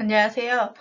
안녕하세요.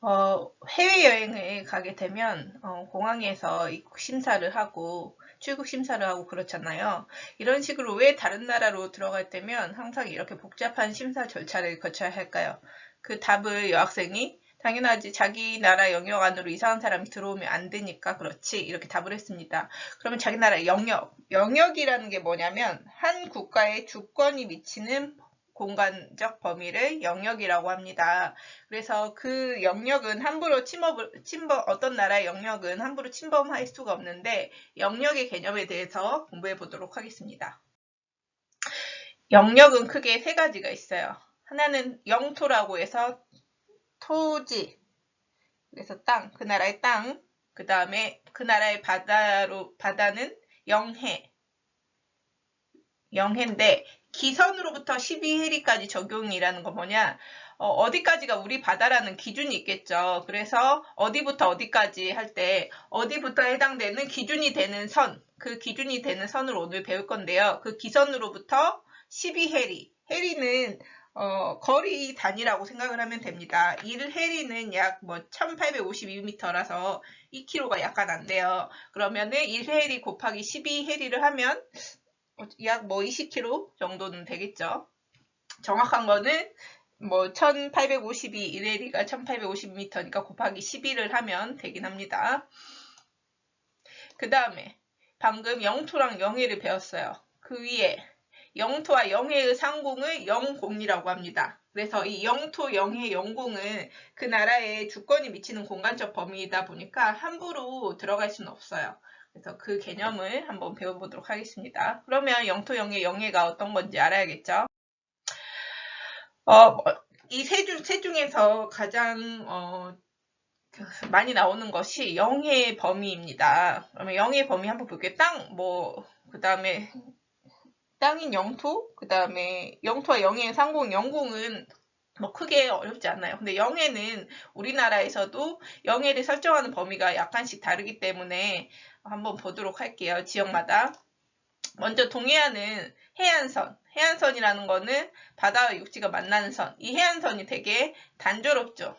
어, 해외여행을 가게 되면 어, 공항에서 입국 심사를 하고 출국 심사를 하고 그렇잖아요. 이런 식으로 왜 다른 나라로 들어갈 때면 항상 이렇게 복잡한 심사 절차를 거쳐야 할까요? 그 답을 여학생이 당연하지 자기 나라 영역 안으로 이상한 사람이 들어오면 안 되니까 그렇지 이렇게 답을 했습니다. 그러면 자기 나라 영역, 영역이라는 게 뭐냐면 한 국가의 주권이 미치는 공간적 범위를 영역이라고 합니다. 그래서 그 영역은 함부로 침범을, 침범, 어떤 나라의 영역은 함부로 침범할 수가 없는데 영역의 개념에 대해서 공부해 보도록 하겠습니다. 영역은 크게 세 가지가 있어요. 하나는 영토라고 해서 토지, 그래서 땅, 그 나라의 땅, 그 다음에 그 나라의 바다로, 바다는 영해, 영해인데 기선으로부터 12해리까지 적용이라는 거 뭐냐 어, 디까지가 우리 바다라는 기준이 있겠죠. 그래서 어디부터 어디까지 할 때 어디부터 해당되는 기준이 되는 선, 그 기준이 되는 선을 오늘 배울 건데요. 그 기선으로부터 12해리, 해리는 어, 거리 단위라고 생각을 하면 됩니다. 1해리는 약 뭐 1852m라서 2km가 약간 안 돼요. 그러면은 1해리 곱하기 12해리를 하면 약 뭐 20km 정도는 되겠죠. 정확한 거는 뭐 1852, 1해리가 1852m니까 곱하기 12를 하면 되긴 합니다. 그 다음에 방금 영토랑 영해를 배웠어요. 그 위에 영토와 영해의 상공을 영공이라고 합니다. 그래서 이 영토, 영해, 영공은 그 나라의 주권이 미치는 공간적 범위이다 보니까 함부로 들어갈 수는 없어요. 그래서 그 개념을 한번 배워보도록 하겠습니다. 그러면 영토, 영해, 영해가 어떤 건지 알아야겠죠? 어, 이세 중, 세 중에서 가장 어, 그 많이 나오는 것이 영해 범위입니다. 그러면 영해 범위 한번 볼게요. 땅, 뭐, 그 다음에 땅인 영토, 그 다음에 영토와 영해의 상공, 영공은 뭐 크게 어렵지 않아요. 근데 영해는 우리나라에서도 영해를 설정하는 범위가 약간씩 다르기 때문에 한번 보도록 할게요. 지역마다. 먼저 동해안은 해안선. 해안선이라는 거는 바다와 육지가 만나는 선. 이 해안선이 되게 단조롭죠.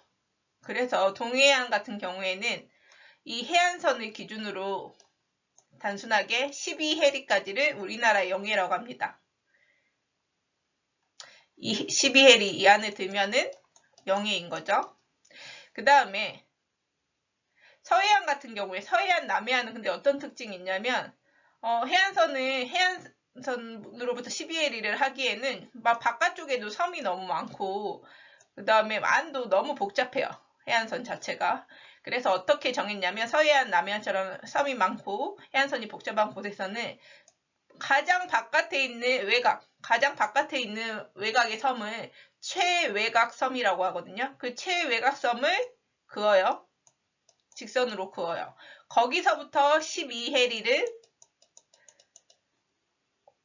그래서 동해안 같은 경우에는 이 해안선을 기준으로 단순하게 12해리까지를 우리나라의 영해라고 합니다. 이 12해리 이 안에 들면은 영해인 거죠. 그 다음에 서해안 같은 경우에 서해안, 남해안은 근데 어떤 특징이 있냐면 어, 해안선은 해안선으로부터 12해리를 하기에는 막 바깥쪽에도 섬이 너무 많고 그 다음에 안도 너무 복잡해요. 해안선 자체가. 그래서 어떻게 정했냐면 서해안, 남해안처럼 섬이 많고 해안선이 복잡한 곳에서는 가장 바깥에 있는 외곽, 가장 바깥에 있는 외곽의 섬을 최외곽 섬이라고 하거든요. 그 최외곽 섬을 그어요. 직선으로 그어요. 거기서부터 12해리를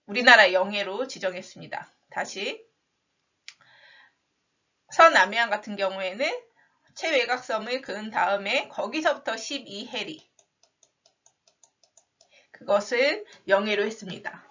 우리나라 영해로 지정했습니다. 다시 서남해안 같은 경우에는 최외곽섬을 그은 다음에 거기서부터 12해리 그것을 영해로 했습니다.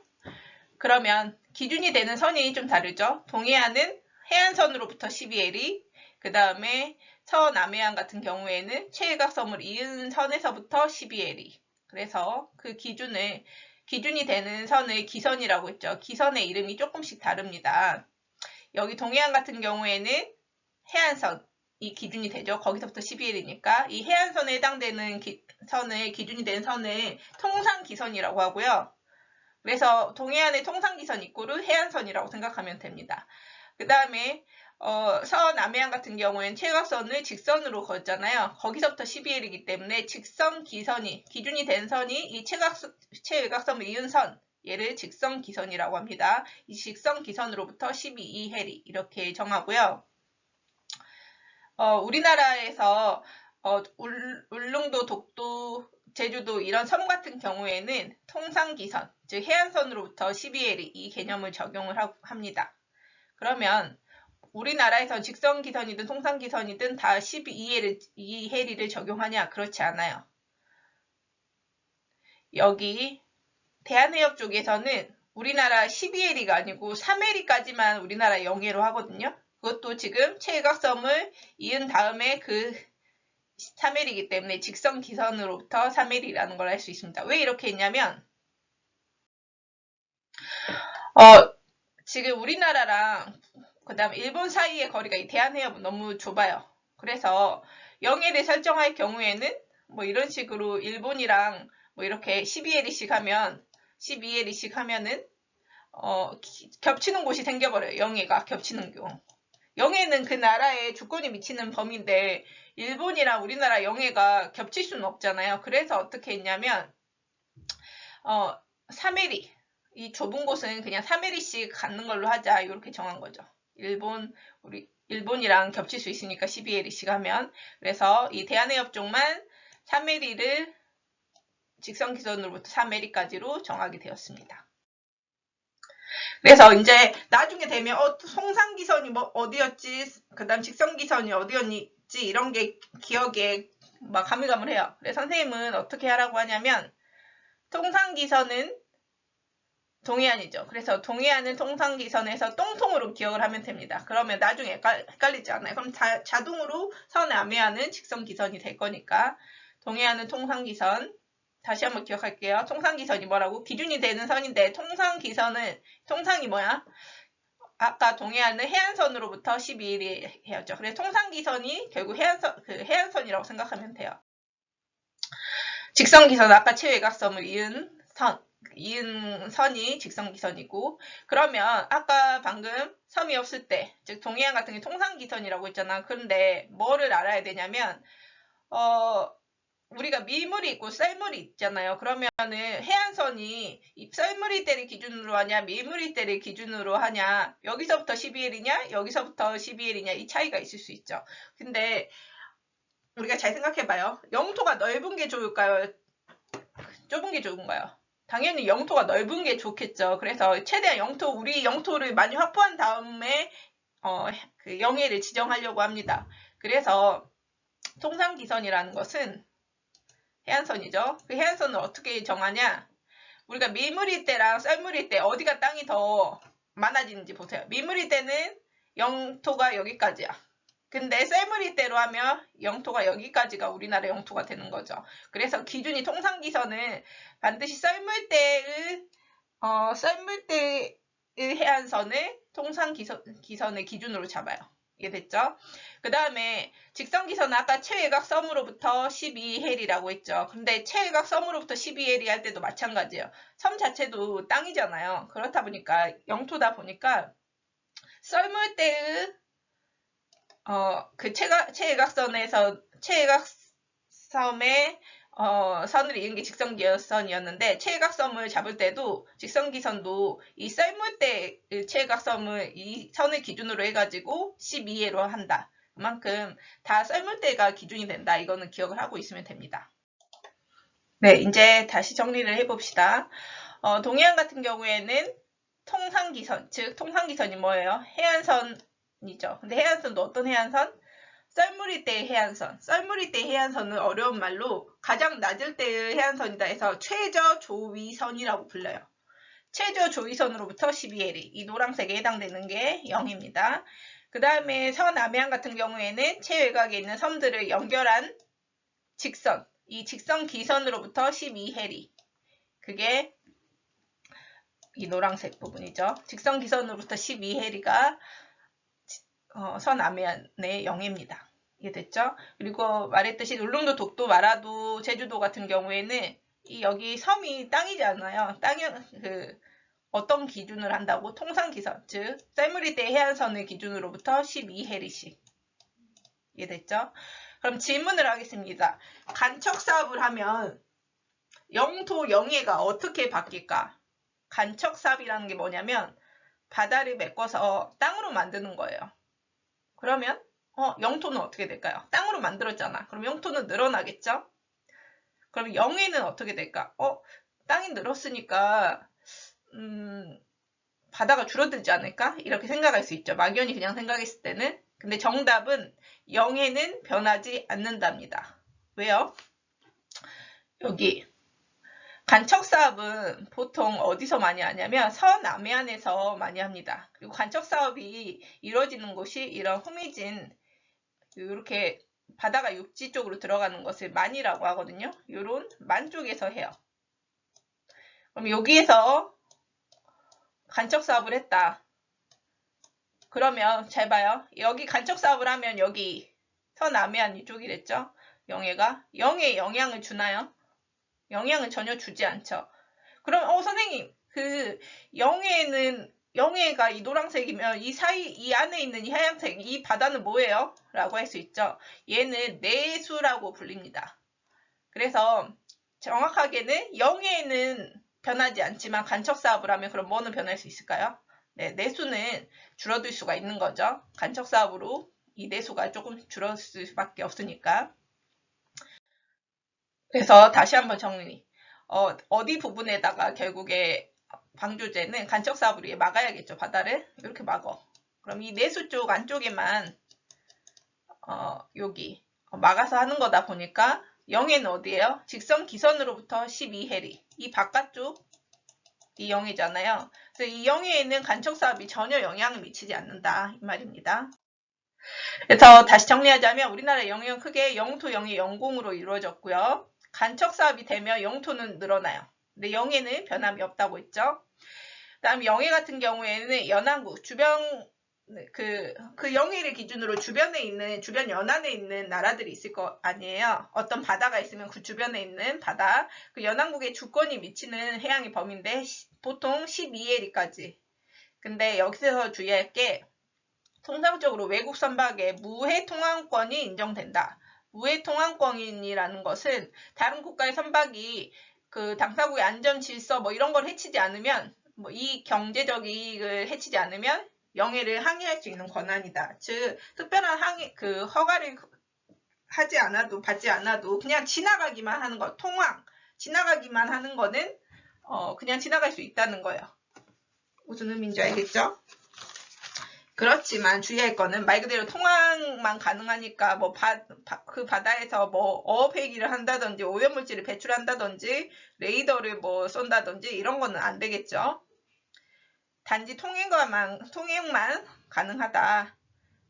그러면 기준이 되는 선이 좀 다르죠. 동해안은 해안선으로부터 12해리 그 다음에 서남해안 같은 경우에는 최외곽섬을 이은 선에서부터 12해리 그래서 그 기준을 기준이 되는 선을 기선이라고 했죠. 기선의 이름이 조금씩 다릅니다. 여기 동해안 같은 경우에는 해안선, 이 기준이 되죠. 거기서부터 12일이니까 이 해안선에 해당되는 기, 선을 기준이 된 선을 통상기선이라고 하고요. 그래서 동해안의 통상기선 이꼬르 해안선이라고 생각하면 됩니다. 그 다음에 어, 서남해안 같은 경우에는 최각선을 직선으로 걷잖아요. 거기서부터 12일이기 때문에 직선 기선이 기준이 된 선이 이 최각 최외곽선을 이은 선 얘를 직선 기선이라고 합니다. 이 직선 기선으로부터 12해리 이렇게 정하고요. 어, 우리나라에서 어, 울, 울릉도, 독도, 제주도 이런 섬 같은 경우에는 통상기선, 즉 해안선으로부터 12해리 이 개념을 적용을 하, 합니다. 그러면 우리나라에서 직선기선이든 통상기선이든 다 12해리, 2해리를 적용하냐? 그렇지 않아요. 여기 대한해협 쪽에서는 우리나라 12해리가 아니고 3해리까지만 우리나라 영해로 하거든요. 그것도 지금 최외곽섬을 이은 다음에 그 3L이기 때문에 직선 기선으로부터 3L이라는 걸 알 수 있습니다. 왜 이렇게 했냐면 어, 지금 우리나라랑 그 다음 일본 사이의 거리가 이 대한해협은 너무 좁아요. 그래서 0L을 설정할 경우에는 뭐 이런 식으로 일본이랑 뭐 이렇게 12L씩 하면 12L씩 하면은 어, 기- 겹치는 곳이 생겨버려요. 영해가 겹치는 경우. 영해는 그 나라의 주권이 미치는 범위인데 일본이랑 우리나라 영해가 겹칠 수는 없잖아요. 그래서 어떻게 했냐면 어, 3mm 이 좁은 곳은 그냥 3mm씩 갖는 걸로 하자 이렇게 정한 거죠. 일본 우리 일본이랑 겹칠 수 있으니까 12mm씩 하면 그래서 이 대한해협 쪽만 3mm를 직선 기선으로부터 3mm까지로 정하게 되었습니다. 그래서 이제 나중에 되면 어 송상기선이 뭐 어디였지 그다음 직선기선이 어디였지 이런 게 기억에 막 가물가물해요. 그래서 선생님은 어떻게 하라고 하냐면 통상기선은 동해안이죠. 그래서 동해안은 통상기선에서 똥통으로 기억을 하면 됩니다. 그러면 나중에 헷갈- 헷갈리지 않아요. 그럼 자, 자동으로 서남해안은 직선기선이 될 거니까 동해안은 통상기선 다시 한번 기억할게요. 통상기선이 뭐라고? 기준이 되는 선인데 통상기선은 통상이 뭐야? 아까 동해안은 해안선으로부터 12일이 해였죠. 그래서 통상기선이 결국 해안선 그 해안선이라고 생각하면 돼요. 직선기선 아까 최외곽섬을 이은 선 이은 선이 직선기선이고 그러면 아까 방금 섬이 없을 때 즉 동해안 같은 게 통상기선이라고 했잖아. 그런데 뭐를 알아야 되냐면 어 우리가 밀물이 있고 썰물이 있잖아요. 그러면은 해안선이 이 썰물이 때를 기준으로 하냐, 밀물이 때를 기준으로 하냐, 여기서부터 12일이냐, 여기서부터 12일이냐 이 차이가 있을 수 있죠. 근데 우리가 잘 생각해봐요. 영토가 넓은 게 좋을까요? 좁은 게 좋은가요? 당연히 영토가 넓은 게 좋겠죠. 그래서 최대한 영토, 우리 영토를 많이 확보한 다음에 어, 그 영해를 지정하려고 합니다. 그래서 통상기선이라는 것은 해안선이죠. 그 해안선을 어떻게 정하냐? 우리가 밀물일 때랑 썰물일 때 어디가 땅이 더 많아지는지 보세요. 밀물일 때는 영토가 여기까지야. 근데 썰물일 때로 하면 영토가 여기까지가 우리나라 영토가 되는 거죠. 그래서 기준이 통상기선은 반드시 썰물 때의 어, 썰물 때의 해안선을 통상기선의 기준으로 잡아요. 이해됐죠? 그 다음에 직선기선은 아까 최외곽 섬으로부터 12헬이라고 했죠. 근데 최외곽 섬으로부터 12헬이 할 때도 마찬가지예요. 섬 자체도 땅이잖아요. 그렇다 보니까 영토다 보니까 썰물대의 어, 그 최가, 최외곽선에서 최외곽 섬의 어, 선을 이은 게 직선기선이었는데 최외곽섬을 잡을 때도 직선기선도 이 썰물대 최외곽섬을 이 선을 기준으로 해가지고 12회로 한다. 그만큼 다 썰물대가 기준이 된다. 이거는 기억을 하고 있으면 됩니다. 네, 이제 다시 정리를 해봅시다. 어, 동해안 같은 경우에는 통상기선, 즉 통상기선이 뭐예요? 해안선이죠. 근데 해안선도 어떤 해안선? 썰물이 때의 해안선. 썰물이 때의 해안선은 어려운 말로 가장 낮을 때의 해안선이다 해서 최저 조위선이라고 불려요. 최저 조위선으로부터 12L이 이 노란색에 해당되는 게 0입니다. 그 다음에 서남해안 같은 경우에는 최외곽에 있는 섬들을 연결한 직선, 이 직선 기선으로부터 12해리. 그게 이 노란색 부분이죠. 직선 기선으로부터 12해리가 어, 서남해안의 0입니다. 이해됐죠? 그리고 말했듯이 울릉도, 독도, 마라도, 제주도 같은 경우에는 이 여기 섬이 땅이잖아요. 땅이 그 어떤 기준을 한다고? 통상기선, 즉 썰물이대 해안선의 기준으로부터 12해리씩. 이해됐죠? 그럼 질문을 하겠습니다. 간척 사업을 하면 영토 영해가 어떻게 바뀔까? 간척 사업이라는 게 뭐냐면 바다를 메꿔서 땅으로 만드는 거예요. 그러면 어, 영토는 어떻게 될까요? 땅으로 만들었잖아. 그럼 영토는 늘어나겠죠? 그럼 영해는 어떻게 될까? 어, 땅이 늘었으니까 음, 바다가 줄어들지 않을까? 이렇게 생각할 수 있죠. 막연히 그냥 생각했을 때는. 근데 정답은 영해는 변하지 않는답니다. 왜요? 여기 간척 사업은 보통 어디서 많이 하냐면 서남해안에서 많이 합니다. 그리고 간척 사업이 이루어지는 곳이 이런 후미진 이렇게 바다가 육지 쪽으로 들어가는 것을 만이라고 하거든요. 이런 만 쪽에서 해요. 그럼 여기에서 간척 사업을 했다. 그러면 잘 봐요. 여기 간척 사업을 하면 여기 서남해안 이쪽이랬죠. 영해가 영해에 영향을 주나요? 영향을 전혀 주지 않죠. 그럼 어 선생님 그 영해는 영해가 이 노란색이면 이 사이 이 안에 있는 이 하얀색 이 바다는 뭐예요? 라고 할 수 있죠. 얘는 내수라고 불립니다. 그래서 정확하게는 영해는 변하지 않지만 간척 사업을 하면 그럼 뭐는 변할 수 있을까요? 네, 내수는 줄어들 수가 있는 거죠. 간척 사업으로 이 내수가 조금 줄었을 수밖에 없으니까. 그래서 다시 한번 정리. 어, 어디 부분에다가 결국에 방조제는 간척 사업을 위해 막아야겠죠. 바다를 이렇게 막어. 그럼 이 내수 쪽 안쪽에만 어, 여기 어, 막아서 하는 거다 보니까 0에는 어디예요? 직선 기선으로부터 12해리. 이 바깥쪽 이 0이잖아요. 그래서 이 0에는 간척 사업이 전혀 영향을 미치지 않는다. 이 말입니다. 그래서 다시 정리하자면 우리나라 영해는 크게 영토 영해 영공으로 이루어졌고요. 간척 사업이 되면 영토는 늘어나요. 근데 영해는 변함이 없다고 했죠. 그다음 영해 같은 경우에는 연안국 주변 그, 그 영해를 기준으로 주변에 있는, 주변 연안에 있는 나라들이 있을 거 아니에요. 어떤 바다가 있으면 그 주변에 있는 바다, 그 연안국의 주권이 미치는 해양의 범위인데, 보통 12해리까지. 근데 여기서 주의할 게, 통상적으로 외국 선박에 무해 통항권이 인정된다. 무해 통항권이라는 것은 다른 국가의 선박이 그 당사국의 안전 질서 뭐 이런 걸 해치지 않으면 뭐 이 경제적 이익을 해치지 않으면 영해를 항의할 수 있는 권한이다. 즉 특별한 항의 그 허가를 하지 않아도 받지 않아도 그냥 지나가기만 하는 것 통항 지나가기만 하는 거는 어 그냥 지나갈 수 있다는 거예요. 무슨 의미인지 알겠죠? 그렇지만 주의할 거는 말 그대로 통항만 가능하니까 뭐 그 바다에서 뭐 어업회기를 한다든지 오염물질을 배출한다든지 레이더를 뭐 쏜다든지 이런 거는 안 되겠죠. 단지 통행만 통행만 가능하다.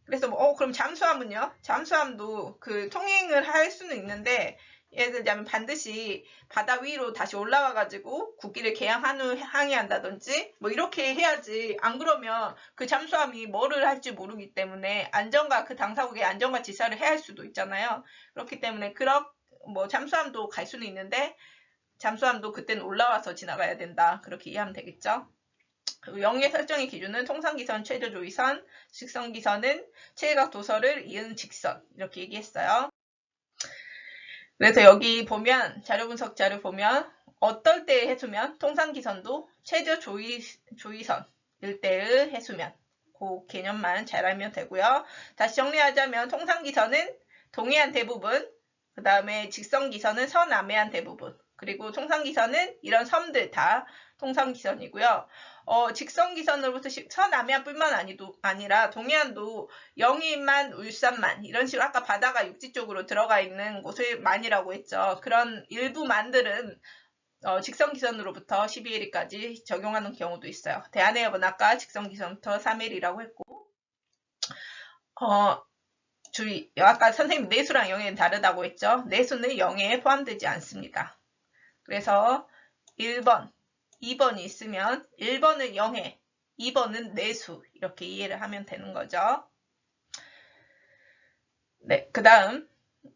그래서 뭐, 어 그럼 잠수함은요? 잠수함도 그 통행을 할 수는 있는데 예를 들자면 반드시 바다 위로 다시 올라와 가지고 국기를 개항한 후 항해한다든지 뭐 이렇게 해야지 안 그러면 그 잠수함이 뭐를 할지 모르기 때문에 안전과 그 당사국의 안전과 지사를 해야 할 수도 있잖아요. 그렇기 때문에 그런 뭐 잠수함도 갈 수는 있는데 잠수함도 그때는 올라와서 지나가야 된다. 그렇게 이해하면 되겠죠. 영의 설정의 기준은 통상기선 최저조위선, 직선기선은 최각 도서를 이은 직선 이렇게 얘기했어요. 그래서 여기 보면 자료 분석자를 보면 어떨 때의 해수면 통상기선도 최저조위, 조위선일 때의 해수면 그 개념만 잘 알면 되고요. 다시 정리하자면 통상기선은 동해안 대부분 그 다음에 직선기선은 서남해안 대부분 그리고 통상기선은 이런 섬들 다 통상기선이고요. 어, 직선기선으로부터 서남해안뿐만 아니도, 아니라 동해안도 영해만, 울산만 이런 식으로 아까 바다가 육지 쪽으로 들어가 있는 곳을 만이라고 했죠. 그런 일부 만들은 어, 직선기선으로부터 12일까지 적용하는 경우도 있어요. 대한해협은 아까 직선기선부터 3일이라고 했고 어, 주의, 아까 선생님 내수랑 영해는 다르다고 했죠. 내수는 영해에 포함되지 않습니다. 그래서 1번 2번이 있으면 1번은 영해, 2번은 내수 이렇게 이해를 하면 되는 거죠. 네, 그 다음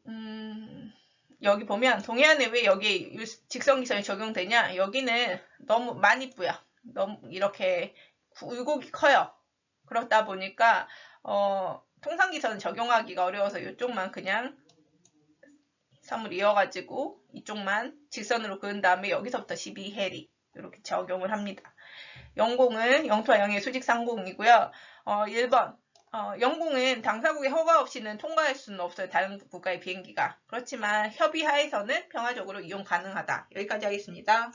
음, 여기 보면 동해안에 왜 여기 직선기선이 적용되냐 여기는 너무 많이 뿌여 너무 이렇게 굴곡이 커요. 그렇다 보니까 어, 통상기선 적용하기가 어려워서 이쪽만 그냥 선을 이어가지고 이쪽만 직선으로 그은 다음에 여기서부터 12해리 이렇게 적용을 합니다. 영공은 영토와 영의 수직 상공이고요. 어, 1번 어, 영공은 당사국의 허가 없이는 통과할 수는 없어요. 다른 국가의 비행기가. 그렇지만 협의하에서는 평화적으로 이용 가능하다. 여기까지 하겠습니다.